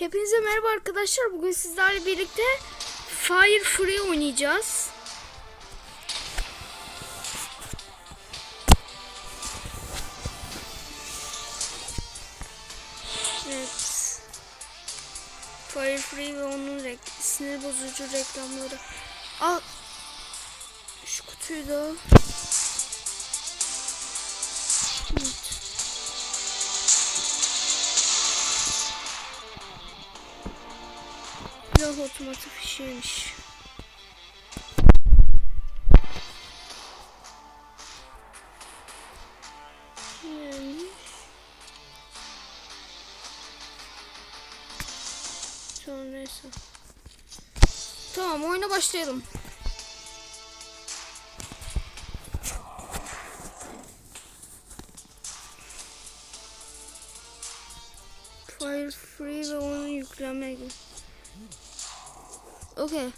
Hepinize merhaba arkadaşlar. Bugün sizlerle birlikte Fire Free oynayacağız. Evet. Fire Free ve onun rek sinir bozucu reklamları. Al. Şu kutuyu da. Silah otomatik fişiymiş. Yani. Tamam oyuna başlayalım. Fire free ve oyunu yüklemeye gibi. Okay.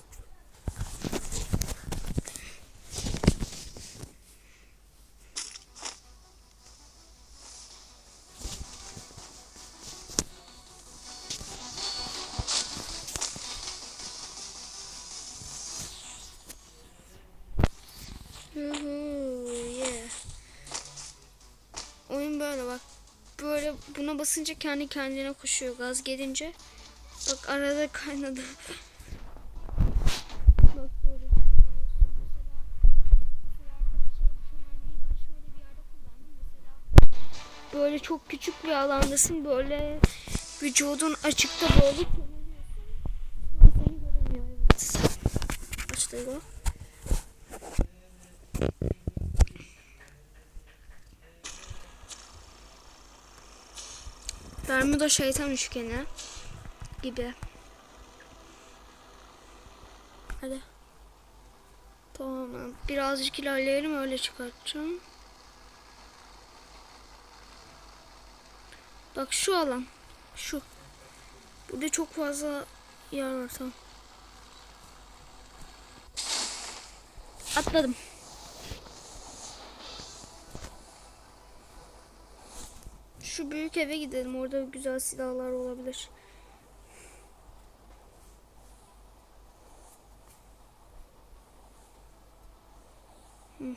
Böyle buna basınca kendi kendine koşuyor gaz gelince. Bak arada kaynadı. Bak böyle. Böyle çok küçük bir alandasın böyle vücudun açıkta böyle. Seni göremiyor evet. Bermuda şeytan üçgeni gibi. Hadi. Tamam. Birazcık ilerleyelim öyle çıkartacağım. Bak şu alan. Şu. Burada çok fazla yer var tamam. Atladım. Şu büyük eve gidelim. Orada güzel silahlar olabilir. Hı.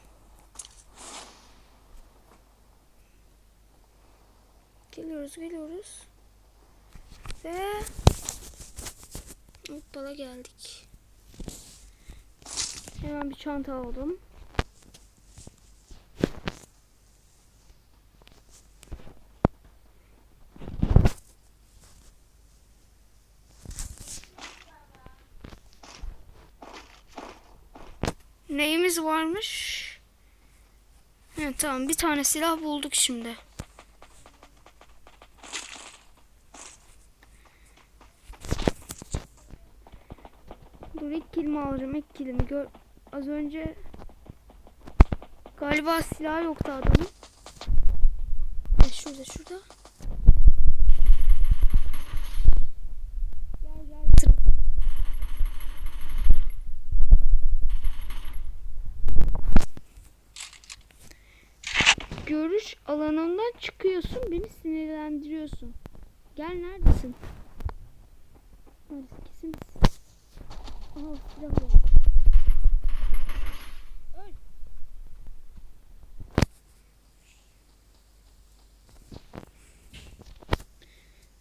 Geliyoruz, geliyoruz. Ve hoppala geldik. Hemen bir çanta aldım. Neyimiz varmış? He, tamam bir tane silah bulduk şimdi. Dur ilk kilimi alacağım ilk kilimi gör. Az önce galiba silah yoktu adamın. Ha, şurada şurada. Görüş alanından çıkıyorsun beni sinirlendiriyorsun. Gel neredesin? Neredesin? Aha silah oldu. Öl.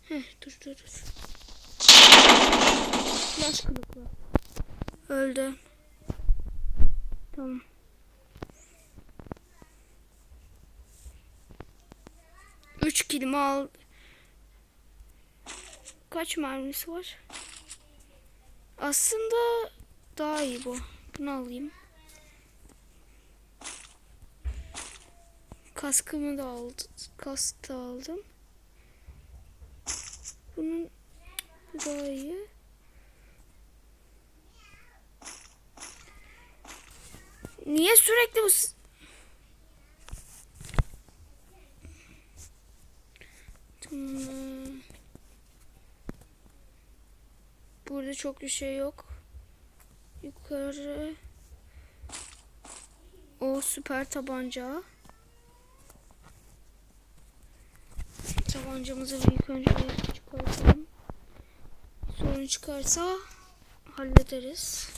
Heh dur dur dur. Flash kılıklı. Öldü. Tamam. Üç kilimi al. Kaç mermisi var? Aslında daha iyi bu. Bunu alayım. Kaskımı da aldım. Kask da aldım. Bunun bu daha iyi. Niye sürekli bu Tamam. Burada çok bir şey yok. Yukarı. O süper tabanca. Tabancamızı ilk önce çıkartalım. çıkarsa hallederiz.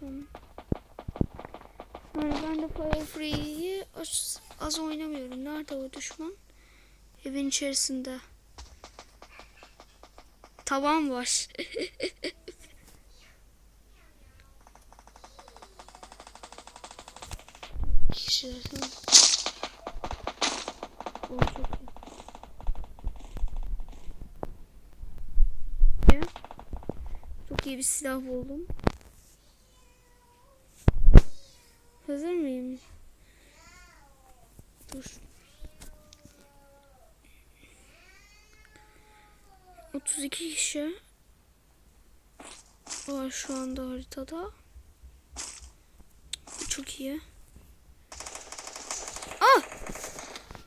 Tamam. Yani ben de Fire Free'yi az, az oynamıyorum. Nerede o düşman? Evin içerisinde. Tavan var. Kişiler. Çok iyi bir silah buldum. 32 kişi var şu anda haritada. Çok iyi. Ah!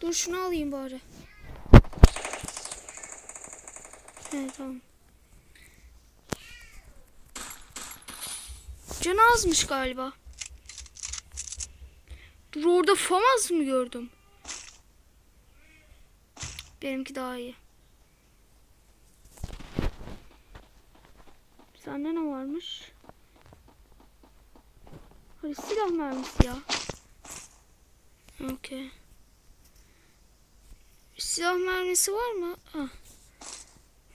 Dur şunu alayım bari. Evet tamam. Can azmış galiba. Dur orada famaz mı gördüm? Benimki daha iyi. Sende ne varmış? Hadi silah mermisi ya. Okey. Silah mermisi var mı? Ah.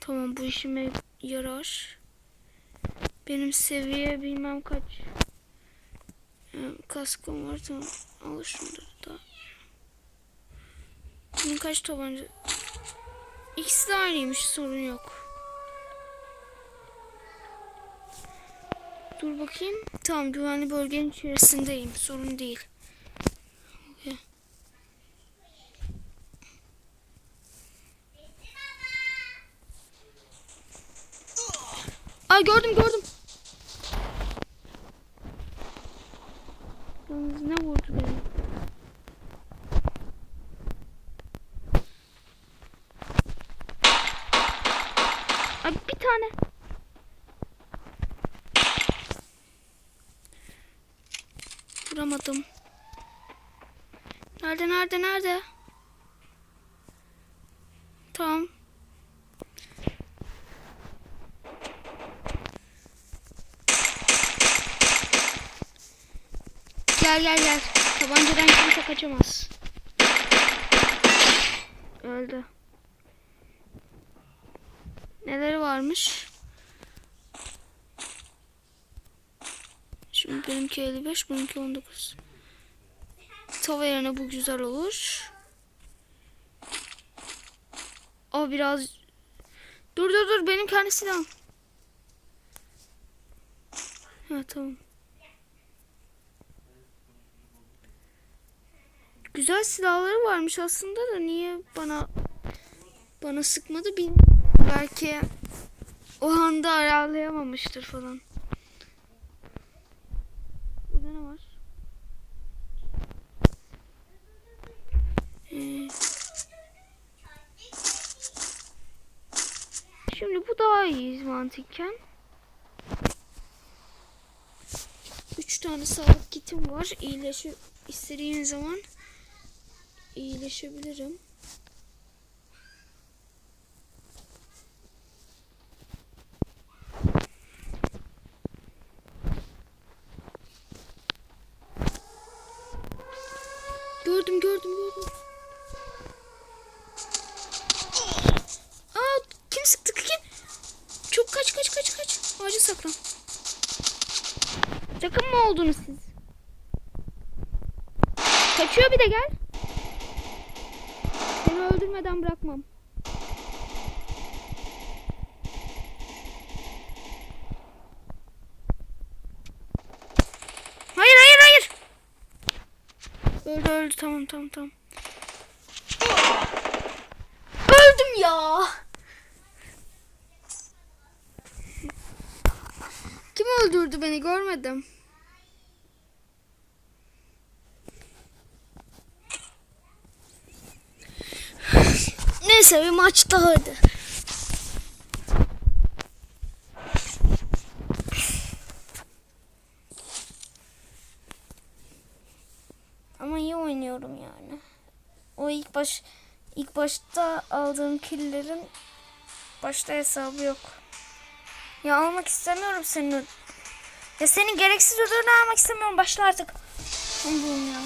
Tamam bu işime yarar. Benim seviye bilmem kaç. Ee, Kaskım var tamam. Al şunları da. Bunun kaç tabanca? İkisi de aynıymış sorun yok. Dur bakayım. Tamam güvenli bölgenin içerisindeyim. Sorun değil. Okey. Ay gördüm gördüm. Yalnız ne vurdu beni? Ay bir tane. Vuramadım. Nerede nerede nerede? Tamam. Gel gel gel. Tabancadan kimse kaçamaz. Öldü. Neleri varmış? Şimdi benimki 55, benimki 19. Tava yerine bu güzel olur. O biraz... Dur dur dur benim kendi silahım. Ha tamam. Güzel silahları varmış aslında da niye bana bana sıkmadı bilmiyorum. Belki o anda ayarlayamamıştır falan. Burada ne var? Ee, şimdi bu daha iyi mantıken. Üç tane sağlık kitim var. İyileşi istediğim zaman iyileşebilirim. Gördüm gördüm gördüm. Aa kim sıktı kim? Çok kaç kaç kaç kaç. Ağaca saklan. Takım mı oldunuz siz? Kaçıyor bir de gel. Seni öldürmeden bırakmam. Hayır hayır hayır. Öldü öldü tamam tamam tamam. Öldüm ya. Kim öldürdü beni görmedim. Neyse bir maç daha hadi. Ama iyi oynuyorum yani. O ilk baş ilk başta aldığım killerin başta hesabı yok. Ya almak istemiyorum senin. Ya senin gereksiz ödülünü almak istemiyorum. Başla artık. Allah'ım ya.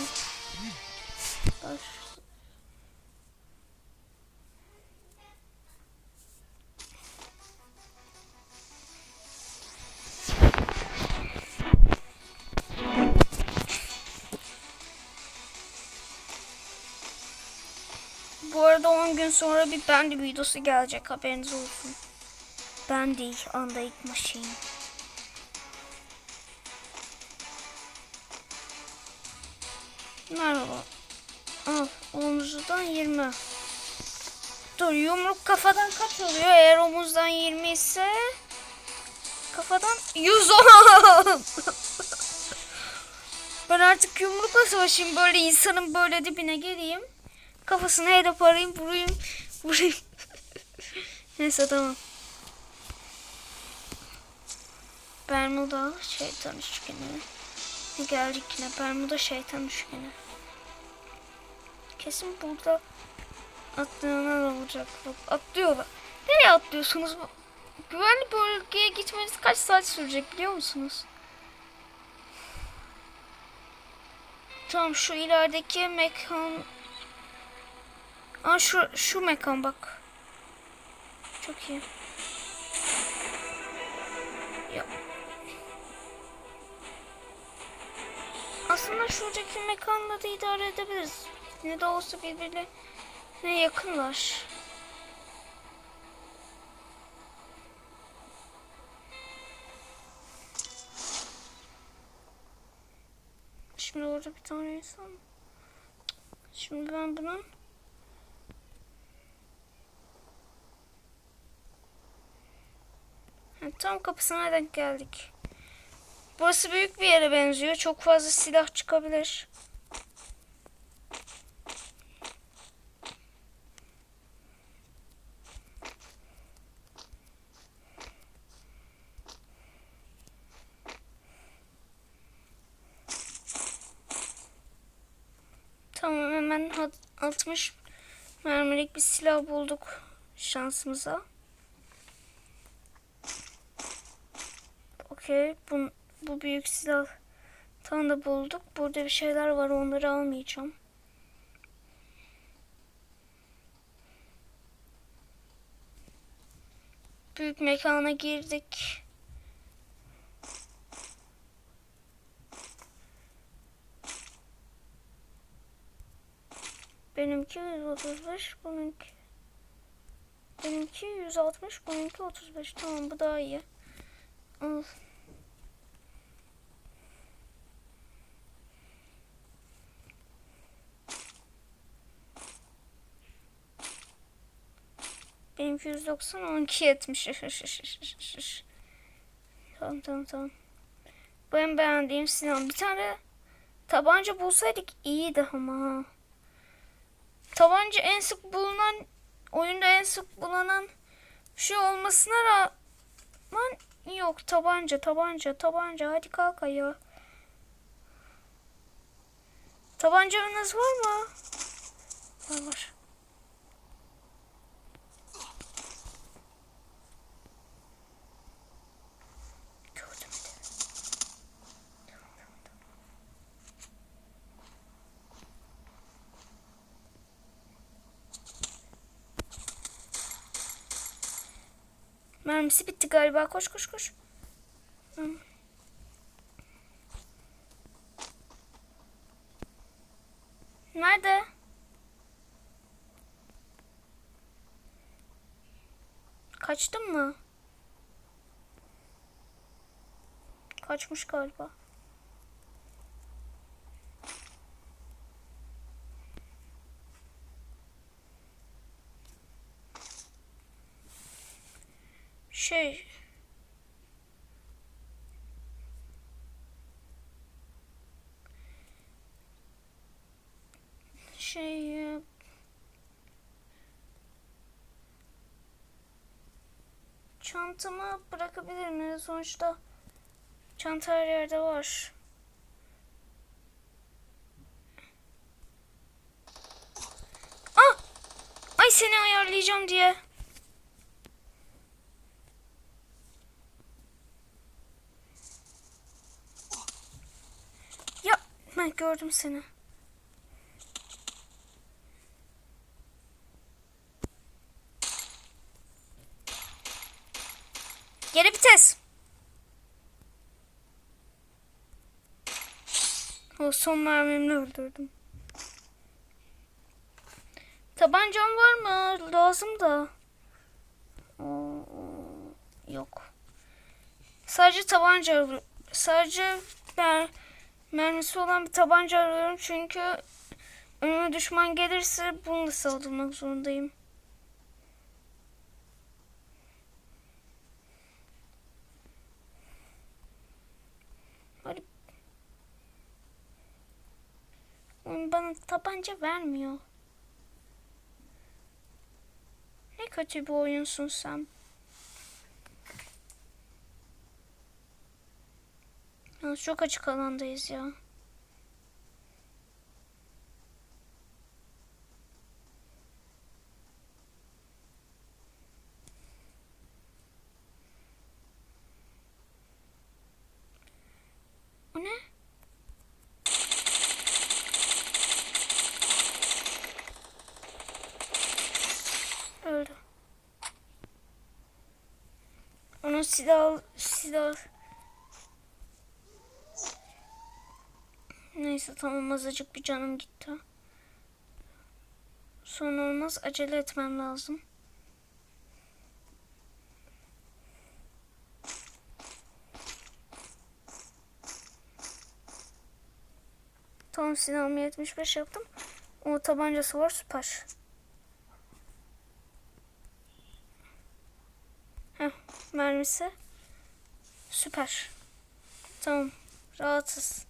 Sonra bir Bendy videosu gelecek haberiniz olsun. Bendy Undead Machine. Merhaba. Al omuzdan 20. Dur yumruk kafadan kaç oluyor? Eğer omuzdan 20 ise kafadan 110. ben artık yumrukla savaşayım. Böyle insanın böyle dibine geleyim. Kafasına hedef arayayım, vurayım, vurayım. Neyse tamam. Bermuda şeytan üçgeni. Geldik yine Bermuda şeytan üçgeni. Kesin burada atlayanlar olacak. Bak atlıyorlar. Nereye atlıyorsunuz? Güvenli bölgeye gitmeniz kaç saat sürecek biliyor musunuz? Tamam şu ilerideki mekan Aa şu şu mekan bak. Çok iyi. Ya. Aslında şuradaki mekanla da idare edebiliriz. Ne de olsa birbirine yakınlar. Şimdi orada bir tane insan. Şimdi ben bunun Tam kapısına denk geldik. Burası büyük bir yere benziyor. Çok fazla silah çıkabilir. Tamam hemen hat- 60 mermilik bir silah bulduk şansımıza. Okey. Bu, bu büyük silah tam da bulduk. Burada bir şeyler var. Onları almayacağım. Büyük mekana girdik. Benimki 135, bununki benimki 160, bununki 35. Tamam bu daha iyi. Al. Benimki 190, onunki 70. tamam tamam tamam. Bu en beğendiğim silah. Bir tane tabanca bulsaydık iyiydi ama. Tabanca en sık bulunan oyunda en sık bulunan şey olmasına rağmen yok tabanca tabanca tabanca hadi kalk ayağa. Tabancanız var mı? Var var. Mermisi bitti galiba. Koş koş koş. Nerede? Kaçtın mı? Kaçmış galiba. Şey. Şey. Çantamı bırakabilir miyim? Sonuçta çanta her yerde var. Ah! seni ayarlayacağım diye. Ben gördüm seni. Geri vites. O son mermimle öldürdüm. Tabancam var mı? Lazım da. Yok. Sadece tabanca sadece mer mermisi olan bir tabanca arıyorum çünkü önüme düşman gelirse bunu da saldırmak zorundayım. Hadi. Oyun bana tabanca vermiyor. Ne kötü bir oyunsun sen. Ya çok açık alandayız ya. O ne? Öldü. Onun silah silah Neyse tamam azıcık bir canım gitti. Son olmaz acele etmem lazım. Tamam silahımı 75 yaptım. O tabancası var süper. Heh, mermisi. Süper. Tamam. Rahatız.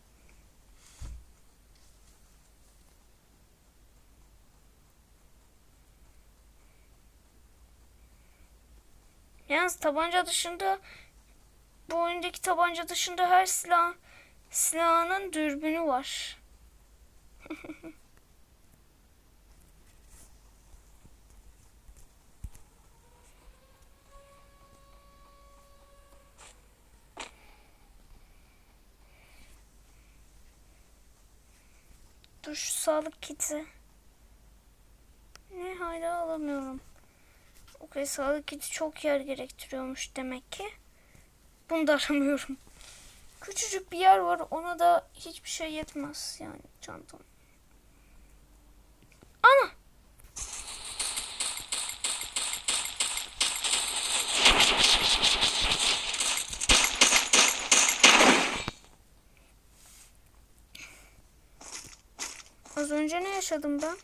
Yalnız tabanca dışında bu oyundaki tabanca dışında her silah silahının dürbünü var. Dur şu sağlık kiti. Ne hala alamıyorum. Okey sağlık kiti çok yer gerektiriyormuş demek ki. Bunu da aramıyorum. Küçücük bir yer var ona da hiçbir şey yetmez yani çantam. Ana! Az önce ne yaşadım ben?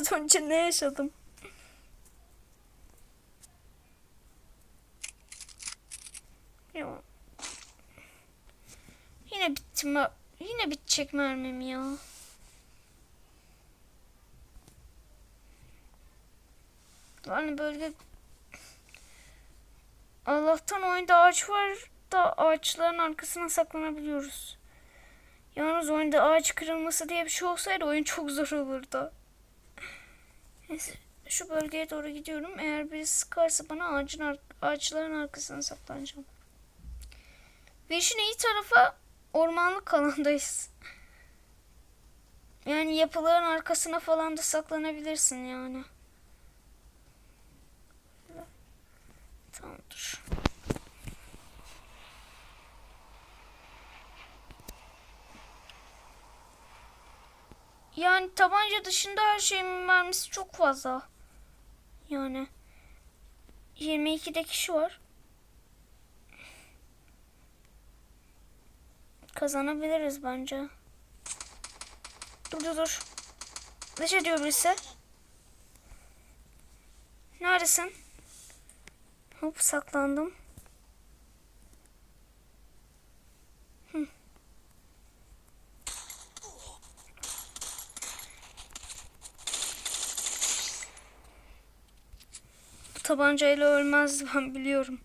Az önce ne yaşadım? Ya. Yine bitti mi? Yine bitecek mermim ya. Yani bölge Allah'tan oyunda ağaç var da ağaçların arkasına saklanabiliyoruz. Yalnız oyunda ağaç kırılması diye bir şey olsaydı oyun çok zor olurdu. Neyse şu bölgeye doğru gidiyorum. Eğer biri sıkarsa bana ağacın ar- ağaçların arkasına saklanacağım. Ve işin iyi tarafı ormanlık alandayız. Yani yapıların arkasına falan da saklanabilirsin yani. Tamam dur. Yani tabanca dışında her şeyin mermisi çok fazla. Yani 22'de kişi var. Kazanabiliriz bence. Dur dur dur. Ateş ediyor birisi. Neredesin? Hop saklandım. Tabancayla ölmez ben biliyorum.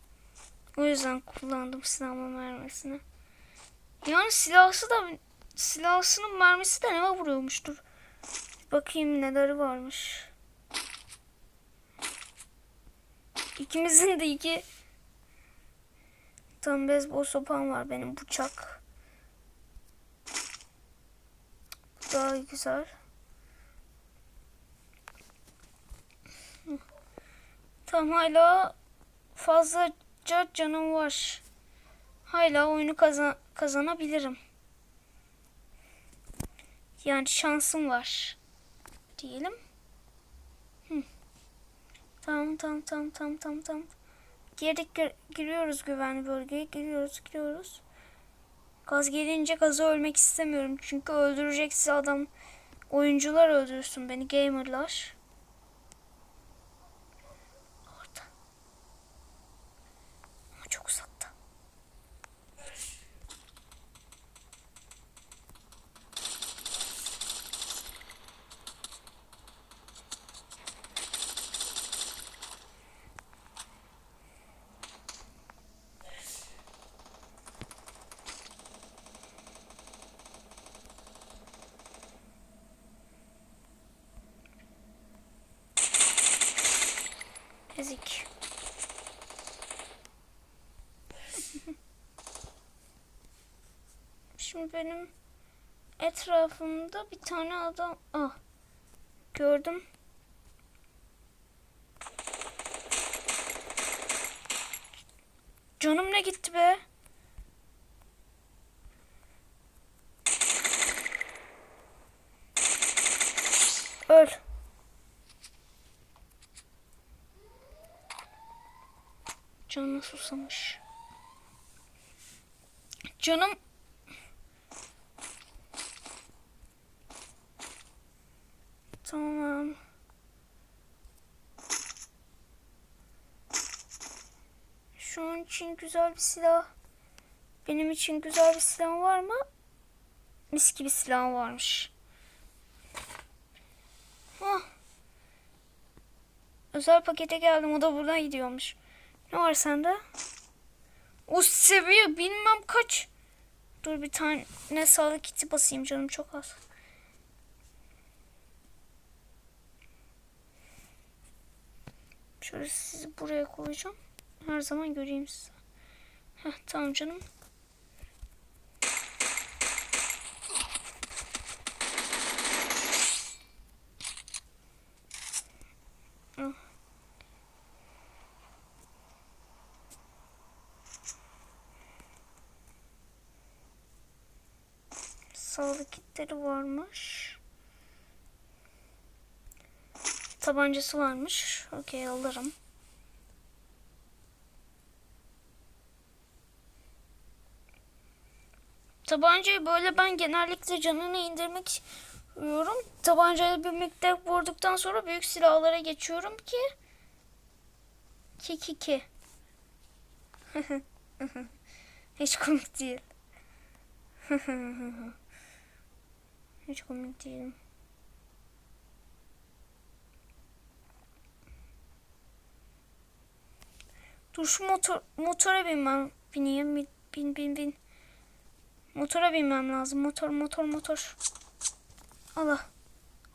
O yüzden kullandım silahma mermisini. Yani silahsı da silahsının mermisi de ne vuruyormuştur. Bakayım neleri varmış. İkimizin de iki tam beyzbol sopam var benim bıçak. Daha güzel. Tam hala fazlaca canım var. Hala oyunu kazan kazanabilirim. Yani şansım var. Diyelim. Hı. Tamam tamam tamam tamam tamam tamam. Girdik gir- giriyoruz güvenli bölgeye. Giriyoruz giriyoruz. Gaz gelince gaza ölmek istemiyorum. Çünkü öldürecek sizi adam. Oyuncular öldürsün beni. Gamerlar. Orada. Ama çok uzakta. Ezik. Şimdi benim etrafımda bir tane adam... Ah. Gördüm. Canım ne gitti be? Öl. Canı susamış. Canım Tamam. Şu an için güzel bir silah. Benim için güzel bir silah var mı? Mis gibi silah varmış. Hah. Özel pakete geldim. O da buradan gidiyormuş. Ne var sende? O seviye bilmem kaç. Dur bir tane ne sağlık kiti basayım canım çok az. Şöyle sizi buraya koyacağım. Her zaman göreyim sizi. Heh, tamam canım. Ah. Kitleri varmış. Tabancası varmış. Okey alırım. Tabancayı böyle ben genellikle canını indirmek istiyorum. Tabancayla birlikte vurduktan sonra büyük silahlara geçiyorum ki ki ki ki. Hiç komik değil. Hiç komik değil. Dur şu motor motora binmem bineyim bin bin bin. bin. Motora binmem lazım. Motor motor motor. Allah.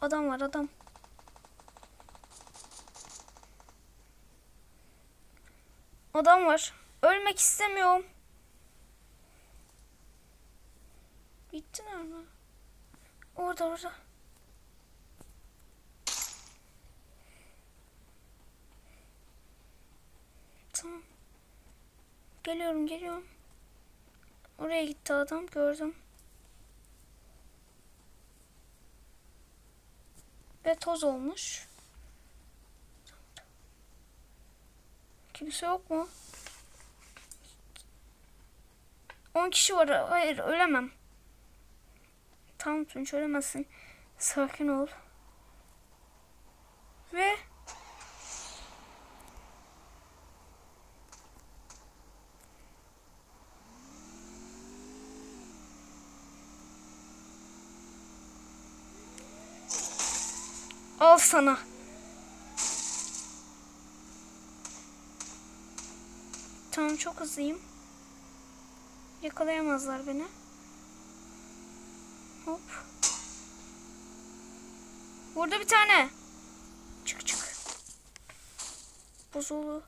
Adam var adam. Adam var. Ölmek istemiyorum. Gittiler mi? Orada orada. Tamam. Geliyorum geliyorum. Oraya gitti adam gördüm. Ve toz olmuş. Kimse yok mu? 10 kişi var. Hayır ölemem. Tamam Tunç ölemezsin. Sakin ol. Ve Al sana. Tamam çok hızlıyım. Yakalayamazlar beni. Hop. Burada bir tane. Çık çık. Bozulu.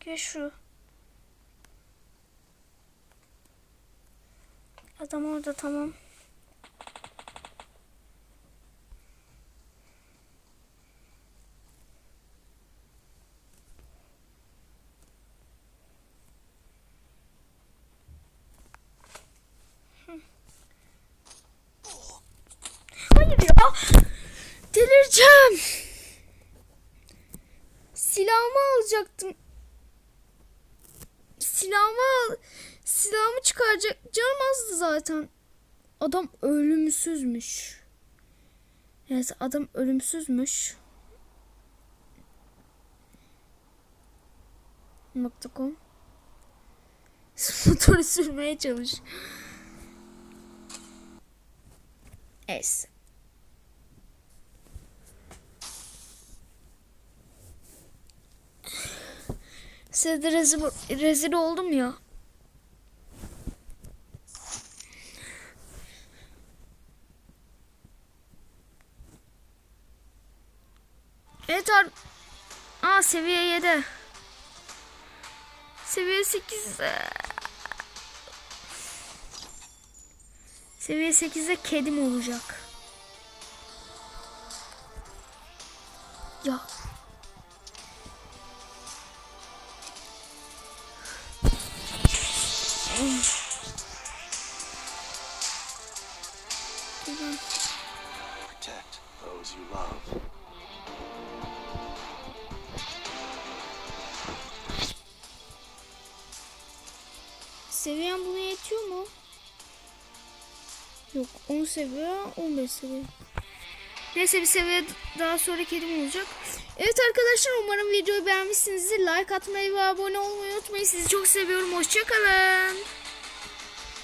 Gel şu. Adam orada tamam. Hayır ya. Delireceğim. Silahımı alacaktım. Silahımı al. Silahımı çıkaracak. Canım azdı zaten. Adam ölümsüzmüş. Evet adam ölümsüzmüş. Nokta.com Motoru sürmeye çalış. Es. Size de rezil, rezil oldum ya. Evet ar Aa seviye 7. Seviye 8. Seviye 8'de kedim olacak. Ya. Seviye 15 seviye. Neyse bir seviye daha sonra kedim olacak. Evet arkadaşlar umarım videoyu beğenmişsinizdir. Like atmayı ve abone olmayı unutmayın. Sizi çok seviyorum. Hoşçakalın.